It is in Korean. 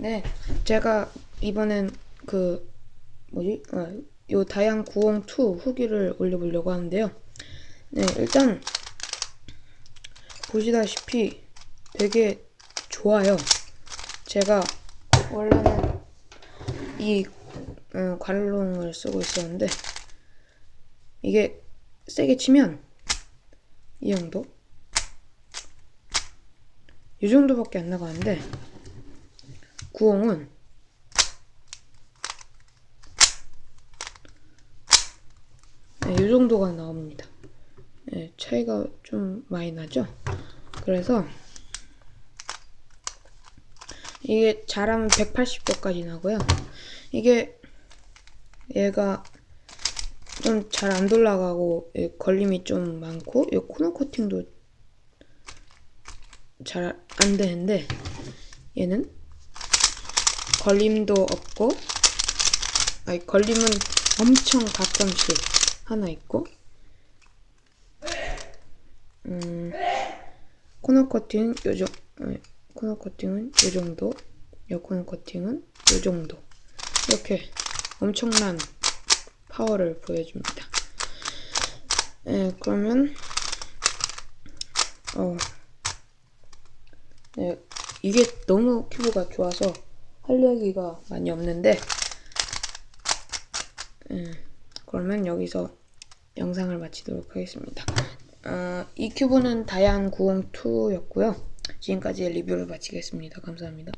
네, 제가 이번엔 그 뭐지? 아, 요 다양 902 후기를 올려보려고 하는데요. 네, 일단 보시다시피 되게 좋아요. 제가 원래는 이 음, 관롱을 쓰고 있었는데 이게 세게 치면 이 정도 이 정도밖에 안 나가는데 구홍은 네, 이 정도가 나옵니다. 네, 차이가 좀 많이 나죠? 그래서 이게 잘하면 180도까지 나고요. 이게 얘가 좀 잘 안 돌아가고 예, 걸림이 좀 많고 이 코너 코팅도 잘 안 되는데 얘는 걸림도 없고 아니 걸림은 엄청 가끔씩 하나 있고 음 코너 커팅 요정 코너 커팅은 요 정도 요 코너 커팅은 요 정도 이렇게 엄청난 파워를 보여줍니다. 예, 그러면 어 네, 이게 너무 피부가 좋아서 할 얘기가 많이 없는데 음, 그러면 여기서 영상을 마치도록 하겠습니다. 어, 이 큐브는 다양 902였고요. 지금까지 리뷰를 마치겠습니다. 감사합니다.